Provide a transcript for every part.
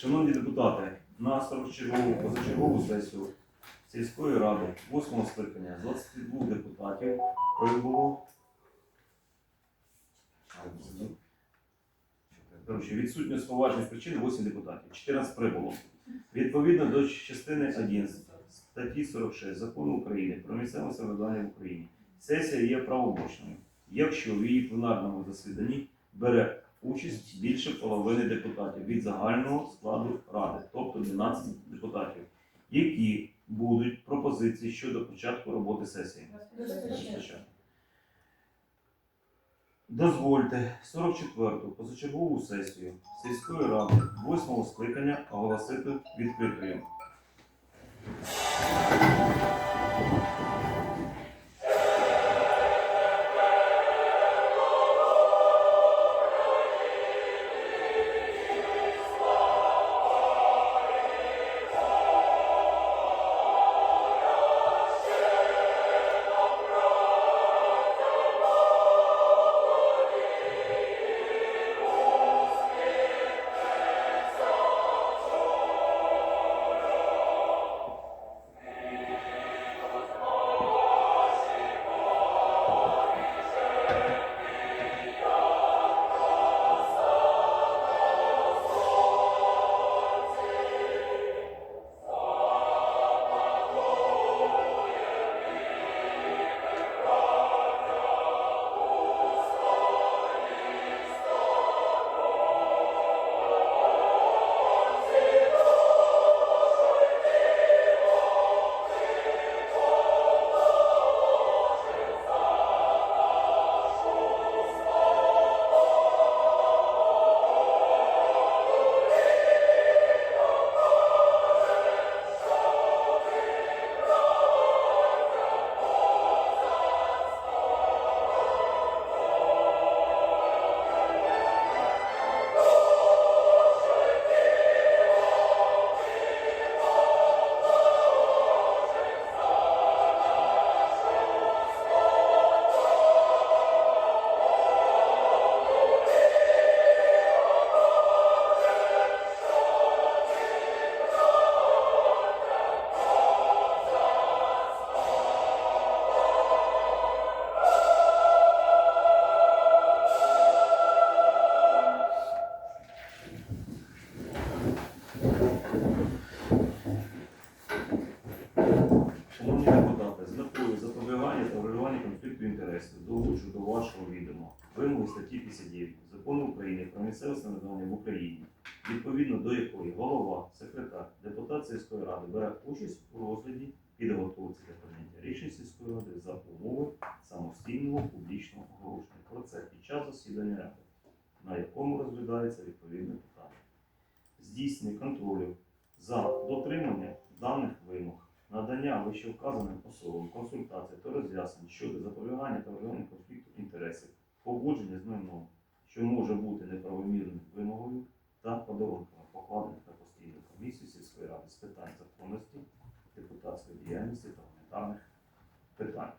Шановні депутати, на 40-чергову позачергову сесію сільської ради 8 скликання 22 депутатів прибуло. Коротше, відсутньо з поважних причин 8 депутатів, 14 прибуло. Відповідно до частини 1 статті 46 Закону України про місцеве самоврядування в Україні, сесія є правомочною, якщо в її пленарному засіданні бере участь більше половини депутатів від загального складу ради, тобто 12 депутатів, які будуть пропозиції щодо початку роботи сесії. Дозвольте 44-ту позачергову сесію сільської ради 8 скликання оголосити відкритою. Про самоврядування в Україні, відповідно до якої голова, секретар, депутат сільської ради бере участь у розгляді підготовці та прийняття рішень сільської ради за умови самостійного публічного оголошення. Про це під час засідання ради, на якому розглядається відповідне питання. Здійснення контролю за дотримання даних вимог надання вищевказаним особам консультацій та роз'яснень щодо запобігання та врегулювання конфлікту інтересів, погодження з майном, що може бути неправомірною вимогою та подарунками, покладених на постійну комісію сільської ради з питань законності, депутатської діяльності та гуманітарних питань.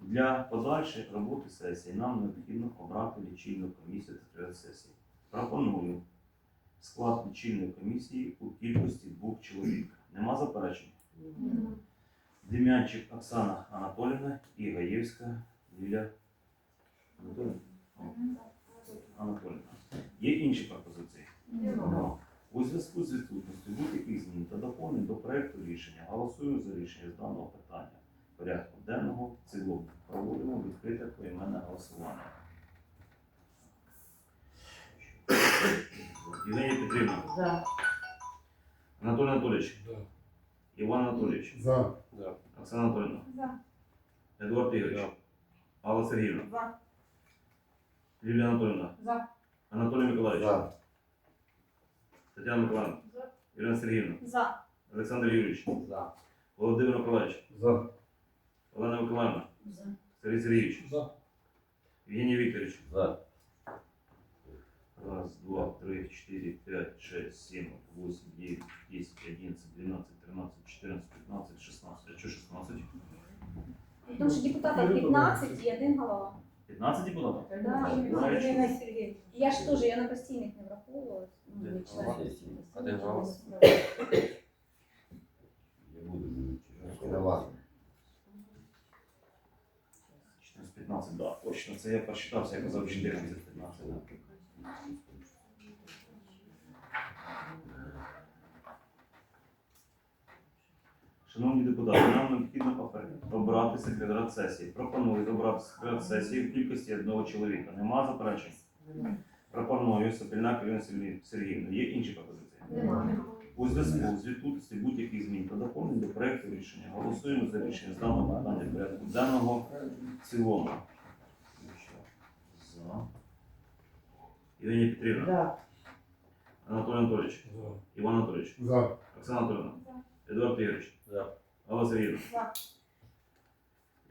Для подальшої роботи сесії нам необхідно обрати лічильну комісію та три сесії. Пропоную склад лічильної комісії у кількості двох чоловік. Нема заперечень? Дем'янчик Оксана Анатолівна і Гаєвська Ліля Анатолівна. Є інші пропозиції? Нема. У зв'язку з відсутністю будь-яких змін та доповнень до проекту рішення голосую за рішення з даного питання порядку денного в цілому. Проводимо відкрите поіменне голосування. Євгенія Петрівна, За. Анатолій Анатолійович, Да. Іван Анатолійович, За. Оксана Анатолійовна, За. Едуард Ігорович, Алла Сергіївна, За. Юлія Анатолійовна, За. Анатолій Миколаївич, За. Тетяна Миколаївна, За. Ірина Сергіївна, За. Олександр Юрійович, За. Володимир Миколаївич, За. Олена Миколаївна, За. Сергій Сергійович, За. Євгеній Вікторович. За. Раз, два, три, четыре, пять, шесть, семь, восемь, девять, десять, одиннадцать, двенадцать, тринадцать, четырнадцать, пятнадцать, шестнадцать. А что шестнадцать? Тому що депутатів 15 і один голова. 15 депутатів? Да, Буває, що- Ірина Сергіївна. Я ж теж, я на постійних не враховувала. Ну, де голос? Я буду вилучити. 14-15, да, точно. Це я прочитався, я казав 14 15. Да. Шановні депутати, нам необхідно обрати секретаря сесії. Пропоную обрати секретаря сесії в кількості одного чоловіка. Нема заперечень? Пропоную Сопільна Ірина Сергіївна. Є інші пропозиції? Немає. У зв'язку з відсутністю будь-яких змін та доповнень до проекту рішення голосуємо за рішення з даного питання порядку денного в цілому. За. Євгенія Петрівна. Да. Анатолій Анатолійович. Іван Анатолійович. За. Оксана Анатолійовна. Едуард Ігорович. За. Алла Сергіївна. За.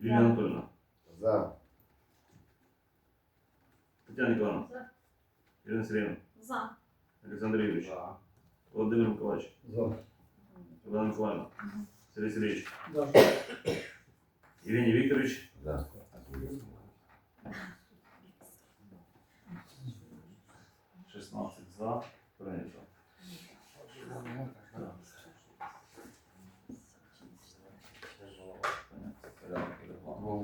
Лілія Анатолійовна. За. Тетяна Ніколаївна. За. Ірина Сергіївна. За. Олександр Юрійович. Володимир Миколаївич. За. Олена Миколаївна. Сергій Сергійович. За. Євгеній Вікторович. За. 16 за. Прийнято. Так.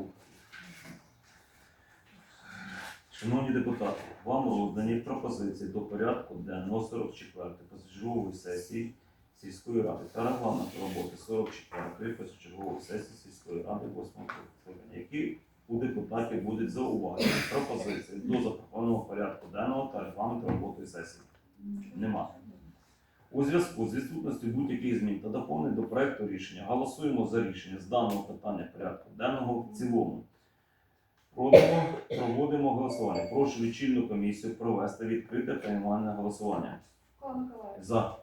Шановні депутати, вам роздані пропозиції до порядку денного 44 позачергової сесії сільської ради та регламенту роботи 44 позачергової сесії сільської ради 8 скликання, які у депутатів будуть зауважені пропозиції до запропонованого порядку денного та регламенту роботи сесії. Нема. У зв'язку з відсутністю будь-яких змін та доповнень до проекту рішення голосуємо за рішення з даного питання порядку денного в цілому. Проводимо, проводимо голосування. Прошу лічильну комісію провести відкрите приймальне голосування. Микола Миколаївич. За.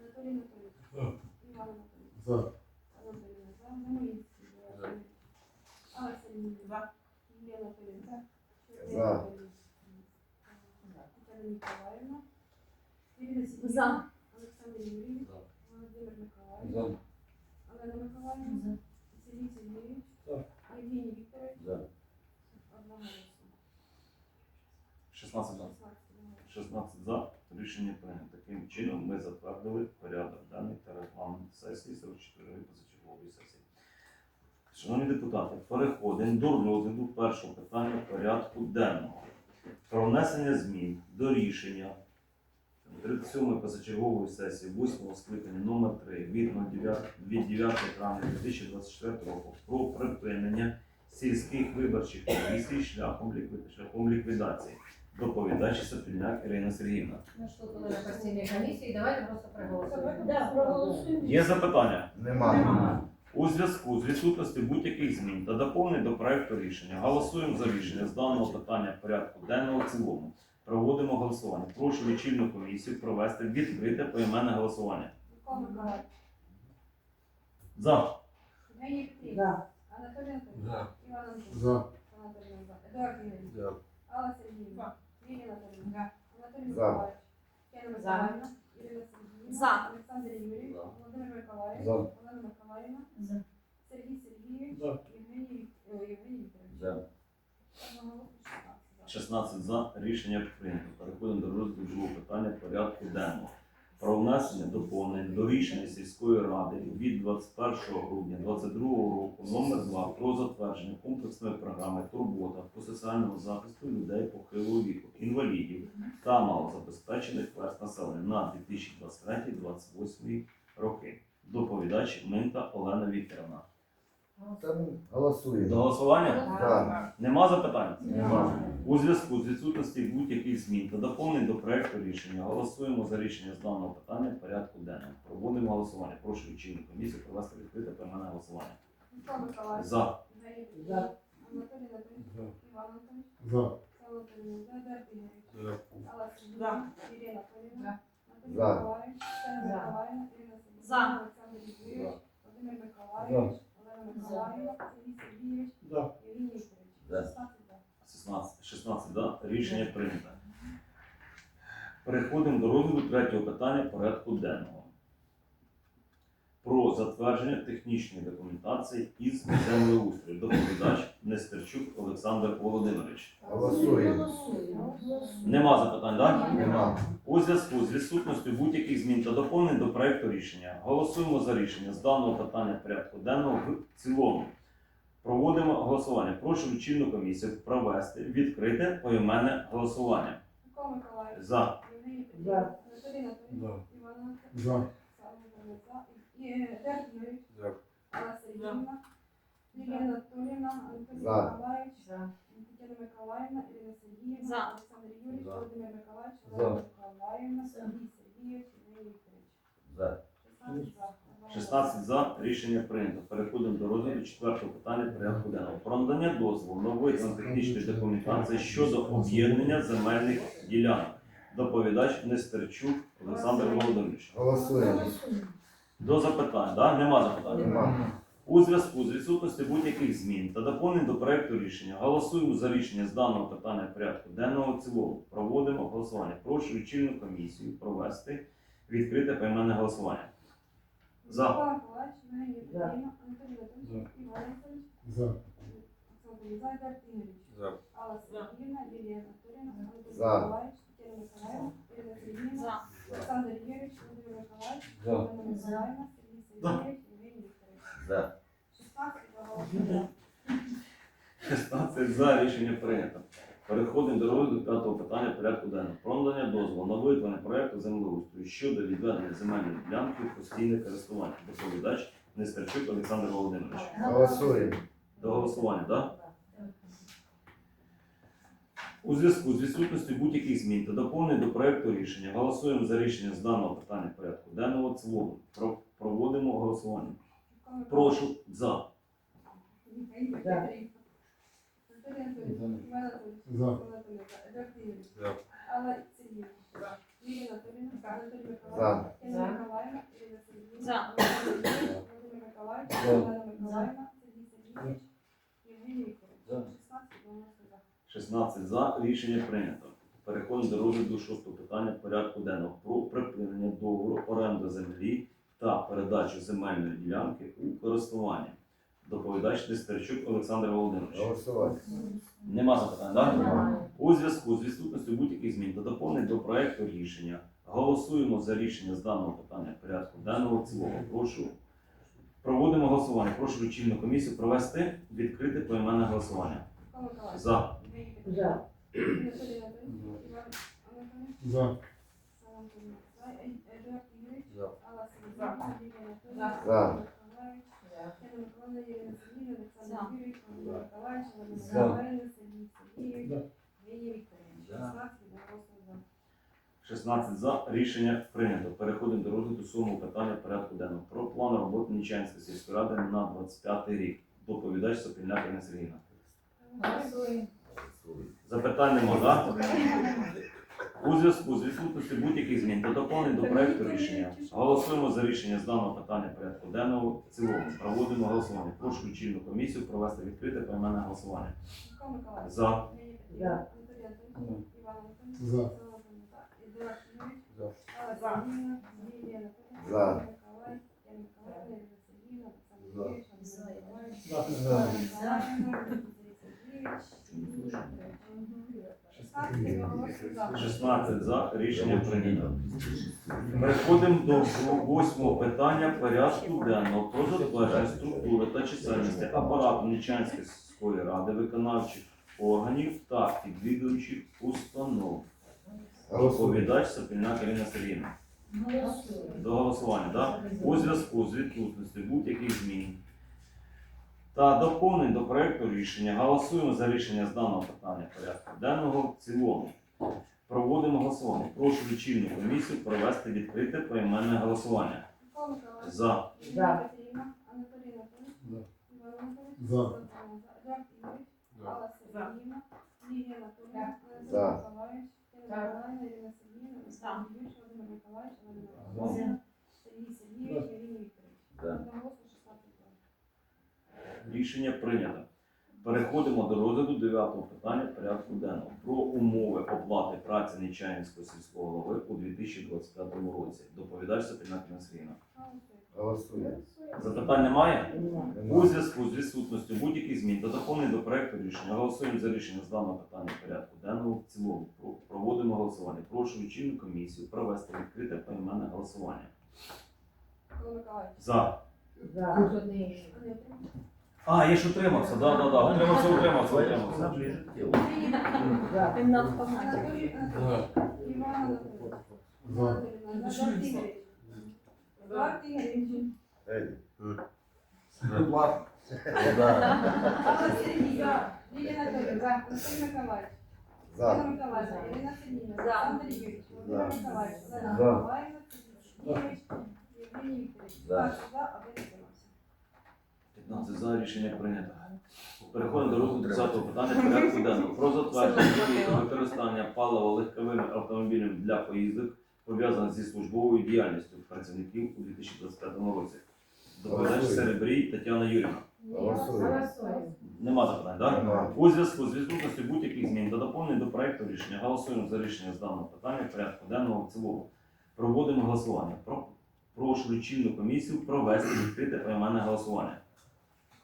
Анатолій Анатолійович. За. Іван Анатолійович. За. Анатолійовна. За. Алла Сергіївна. За. Юлія Анатолійовна. За. Тетяна Ніколаївна. За. Олександр Юрійович. За. Володимир Миколаївич. За. Олена Миколаївна. Сергій Сергійович. За. Євгеній Вікторович. За. Одноголосно. 16 за. 16. 16 за. Рішення прийнято. Таким чином ми затвердили порядок денний та регламент сесії 44 позачергової сесії. Шановні депутати, переходимо до розгляду першого питання порядку денного про внесення змін до рішення 37 позачергової сесії 8 скликання номер 3 від 09 від 9 травня 2024 року про припинення сільських виборчих комісій шляхом, шляхом ліквідації. Доповідач Сапільняк Ірина Сергіївна. Ну що, коли на постійній комісії, давайте просто проголосуємо. Да, проголосуємо. Є запитання? Нема. У зв'язку з відсутністю будь-яких змін та доповнень до проекту рішення голосуємо за рішення з даного питання порядку денного в цілому. Проводимо голосування. Прошу лічильну комісію провести відкрите поіменне голосування. Микола Миколаївич. За. За. Анатолій Анатолійович. За. Іван Анатолійович. За. Анатолій за. Едуард Ігорович. За. Алла Сергіївна. Лілія Анатолійовна. Анатолій За. Миколаївич. Тетяна Миколаївна. Ірина Сергіївна. За. Олександр Юрійович. За. Володимир Миколаївич. За. Олена Миколаївна. За. Сергій Сергійович. Євгеній Вікторович. За. Одноголосно 16 за. Рішення прийнято. Переходимо до розгляду другого питання порядку денного. Про внесення доповнень до рішення сільської ради від 21 грудня 2022 року номер 2 про затвердження комплексної програми Турбота по соціальному захисту людей похилого віку, інвалідів та малозабезпечених верст населення на 2023-2028 роки. Доповідач Минта Олена Вікторовна. Там голосуємо. До голосування За. нема запитань? Нема. У зв'язку з відсутності будь-яких змін та доповнень до проекту рішення голосуємо за рішення з даного питання в порядку денному. Проводимо голосування. Прошу лічильну комісію провести відкрите поіменне голосування. Микола Миколаївич. За. За. Анатолій. За. Іван Анатолійович. За. Олександр Анатолійович. За. Едуард Ігорович. Алла Сергіївна. Ірина. Анатолій За. Миколаївич. Тетяна За. Миколаївна. Ірина Сергіївна. За. Олександр Юрійович. Володимир Миколаївич. Олена Миколаївна. Сергій Сергійович. За. Євгеній Вікторович. За. 16 за. 16, 16. Рішення прийнято. Переходимо до розгляду третього питання порядку денного. про затвердження технічної документації із землеустрою. Доповідач Нестерчук Олександр Володимирович. Голосуємо. Нема запитань, так? Нема. У зв'язку з відсутністю будь-яких змін та доповнень до проекту рішення голосуємо за рішення з даного питання порядку денного в цілому. Проводимо голосування. Прошу лічильну комісію провести відкрите поіменне голосування. Микола Миколаївич. За. Євгеній За. Анатолій Анатолійович. Іван Анатолійович. За. Олександр за. І Едуард Юрійович. За. Алла Сергіївна. Лілія Анатоліївна. Анатолій За. Миколаївич. За. Тетяна Миколаївна. Ірина Сергіївна. За. Олександр Юрійович. За. Володимир Миколаївич. За. Олена Миколаївна. Сергій Сергійович. Євгеній Вікторович. За. 16 за. 16 за рішення прийнято. Переходимо до розгляду четвертого питання порядку денного. Про надання дозволу на виконання документації щодо об'єднання земельних ділянок. Доповідач Нестерчук Олександр Володимирович. Голосуємо. До запитань, да? Нема запитань? Нема. У зв'язку з відсутністю будь-яких змін та доповнень до проекту рішення голосуємо за рішення з даного питання порядку денного в цілому. Проводимо голосування. Прошу лічильну комісію провести відкрите поіменне голосування. За. За. За. За. За. Алла. Анатолій За. Миколаївич. Тетяна Миколаївна. Ірина Сергіївна. За. Олександр Юрійович. Володимир Миколаївич. За. Олена Миколаївна. Сергій Сергійович. Євгеній Вікторович. За. 16 голосує. 16 за рішення прийнято. Переходимо до розгляду п'ятого питання порядку денного. Про надання дозволу на виготовлення проекту землеустрою щодо відведення земельної ділянки в постійне користування. Доповідач Нестерчук Олександр Володимирович. Голосуємо. До голосування, так? У зв'язку з відсутністю будь-яких змін та доповнень до проекту рішення голосуємо за рішення з даного питання порядку денного цілому. Про- Проводимо голосування. Прошу за. За. Анатолій Анатолійович. Анатолійович. За. Анатолій за. Едуард Юрійович. За. Миколаївич. Миколаївна. Ірина Юрійович. Володимир Миколаївич. За. Олена Миколаївна. Сергій. За. 16 голосує за. 16 за. Рішення прийнято. Переходимо до розгляду шостого питання порядку денного про припинення договору оренди землі та передачу земельної ділянки у користування. Доповідач Нестерчук Олександр Володимирович. Голосувати. Нема запитань, так? Немає. У зв'язку з відсутністю будь-яких змін та доповнень до проекту рішення голосуємо за рішення з даного питання порядку денного в цілому. Прошу. Проводимо голосування. Прошу лічильну комісію провести відкрите поіменне голосування. За. За. За. За. За. Алла Сергіївна. Лілія Анатоліївна. За. Володимир Миколаївич. Олександр. Юрійович, Володимир Миколаївич. Сергій Сергійович. Вікторович. 16 голосує за. 16 за. Рішення прийнято. Переходимо до розгляду сьомого питання порядку денного. Про план роботи Нічанської сільської ради на 25 рік. Доповідач Сопільняк Ірина Сергійовна. Голосуємо. Запитань нема, так? У зв'язку з відсутністю будь-яких змін та доповнень до проекту рішення голосуємо за рішення з даного питання порядку денного в цілому. Проводимо голосування. Прошу лічильну комісію провести відкрите поіменне голосування. За. За. За. За. За. За. За. 16 за. Рішення прийнято. Переходимо до восьмого питання порядку денного про затвердження структури та чисельності апарату Нічанської сільської ради, виконавчих органів та відвідуваючих установ. Доповідач Сопільняк Ірина Сергійовна. До голосування, так? У зв'язку з відсутністю будь-яких змін та доповнень до проекту рішення голосуємо за рішення з даного питання порядку денного в цілому. Проводимо голосування. Прошу лічильну комісію провести відкрите поіменне голосування. За. За. За. За. За. Одноголосно 16 за. Рішення прийнято. Переходимо до розгляду дев'ятого питання порядку денного про умови оплати праці Нечаїнського сільського голови у 2025 році. Доповідач Сапільна Кінасріна. Голосуємо. Голосуємо. Запитань немає? У зв'язку з відсутністю будь-яких змін та доповнень до проекту рішення голосуємо за рішення з даного питання порядку денного в цілому. Проводимо голосування. Прошу відчинну комісію провести відкрите поіменне голосування. За. За. Андрій. А, я ж утримався, да, да, да. Утримався, утримався, утримався. За. Анатолій Анатолійович. Іван. Назар Ігоревич. Едуард Ігоревич. Еді. Алла Сергійовна. Лілія Анатолійовна. Анатолій Миколаївич. Ірина За. Миколаївна. Ірина Сергійовна. За. Олександр Юрійович. Володимир Миколаївич. За. Миколаївна. Євгеній Вікторович. За. За, один. 15 за рішення прийнято. Переходимо до розгляду 10 питання порядку денного. Про затвердження та використання палива легковими автомобілями для поїздок, пов'язаних зі службовою діяльністю працівників у 2025 році. Доповідач Серебрій Тетяна Юрівна. Голосуємо. Голосуємо. Нема запитань, так? Нема. У зв'язку з відсутністю будь-яких змін та доповнень до проекту рішення голосуємо за рішення з даного питання порядку денного в цілому. Проводимо голосування. Про- Прошу лічильну комісію провести відкрите поіменне голосування.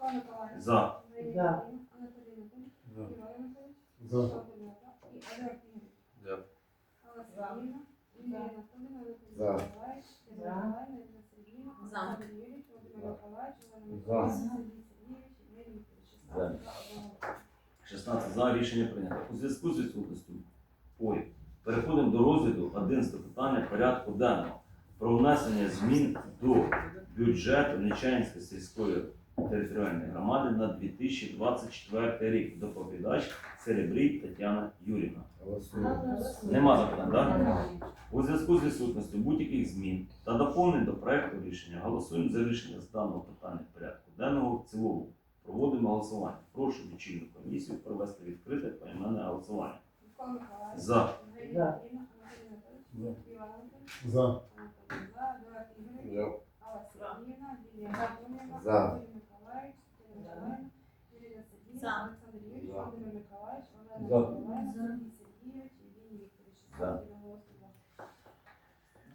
Микола Миколаївич. За. За. За. За. Миколаївна. За. За. Миколаївна. За. 16 за, одного 16 за рішення прийнято. У зв'язку з відсутністю. Ой, переходимо до розгляду 11 питання порядку денного про внесення змін до бюджету Нечаїнської сільської територіальної громади на 2024 рік. Доповідач Серебрій Тетяна Юрівна. Голосуємо. Нема запитань, так? У зв'язку з відсутністю будь-яких змін та доповнень до проекту рішення голосуємо за рішення з даного питання порядку денного в цілому. Проводимо голосування. Прошу лічильну комісію провести відкрите поіменне голосування. За. За. За. За. За. Анатолій Миколаївич. Ірина Миколаївна. Ірина Сергійовна. За. Володимир Миколаївич. Олена За. Миколаївна. Сергій Сергійович. Євгеній Вікторович.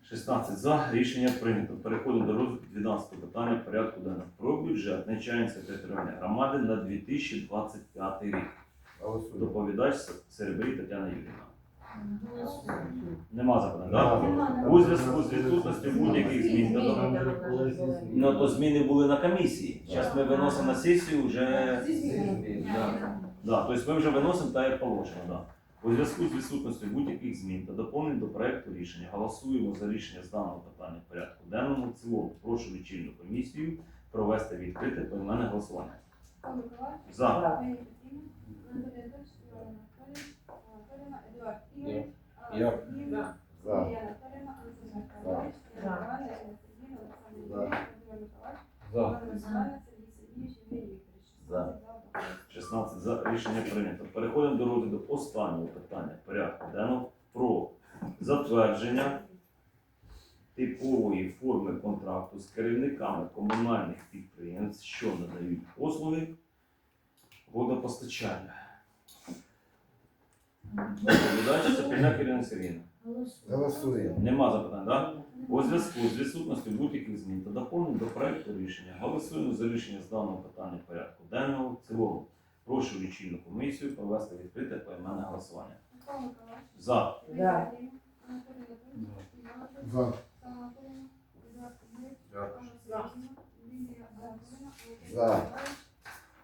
16 за. Рішення прийнято. Переходимо до розгляду 12 питання порядку денного. Про бюджет Нечаїнської територіальної громади на 2025 рік. Доповідач Серебрій Тетяна Юрівна. Нема запитань, так? У зв'язку з відсутністю будь-яких змін. Ну то зміни були на комісії. Зараз ми виносимо на сесію вже. Да. Да, тобто ми вже виносимо так, як положено. Да. У зв'язку з відсутністю будь-яких змін та доповнень до проекту рішення голосуємо за рішення з даного питання в порядку денному в цілому. Прошу лічильну комісію провести відкрите поіменне голосування. За. Євгеній Петрівна. Анатолій Анатолійович. Іван Анатолійович. Анатоліївна. Едуард Ігоревич. Алла Я. Сергіївна. За. Лілія Анатоліївна. Анатолій Миколаївич. Ірина За. Миколаївна. Ірина Сергійовна. Олександр За. Юрійович. Володимир Миколаївич. За. Олена Миколаївна. Сергій Сергійович. Євгеній Вікторович. За. 16 16 за рішення прийнято. Переходимо до розгляду останнього питання порядку денного про затвердження типової форми контракту з керівниками комунальних підприємств, що надають послуги водопостачання. Доповідач Сапільняк Ірина Сергійовна. Голосуємо. Нема запитань, так? У зв'язку з відсутністю будь-яких змін та доповнень до проекту рішення голосуємо за рішення з даного питання порядку денного в цілому. Прошу лічильну комісію провести відкрите поіменне голосування. За. Анатолійович. За. За. За.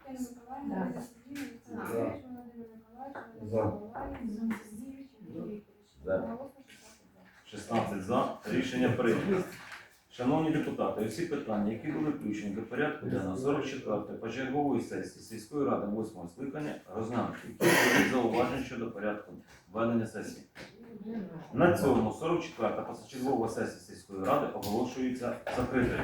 Тетяна Миколаївна. За. Ірина Сергіївна. Олександр Юрійович. Володимир Миколаївич. За. Олена Миколаївна. Сергій Сергійович. Євгеній Вікторович. За. Одноголосно 16 за. 16 за. Рішення прийнято. Шановні депутати, усі питання, які були включені до порядку денного 44-ї почергової сесії сільської ради 8 скликання, розглянуті. Які були зауваження щодо порядку ведення сесії. На цьому 44-та позачергова сесія сільської ради оголошується закритою.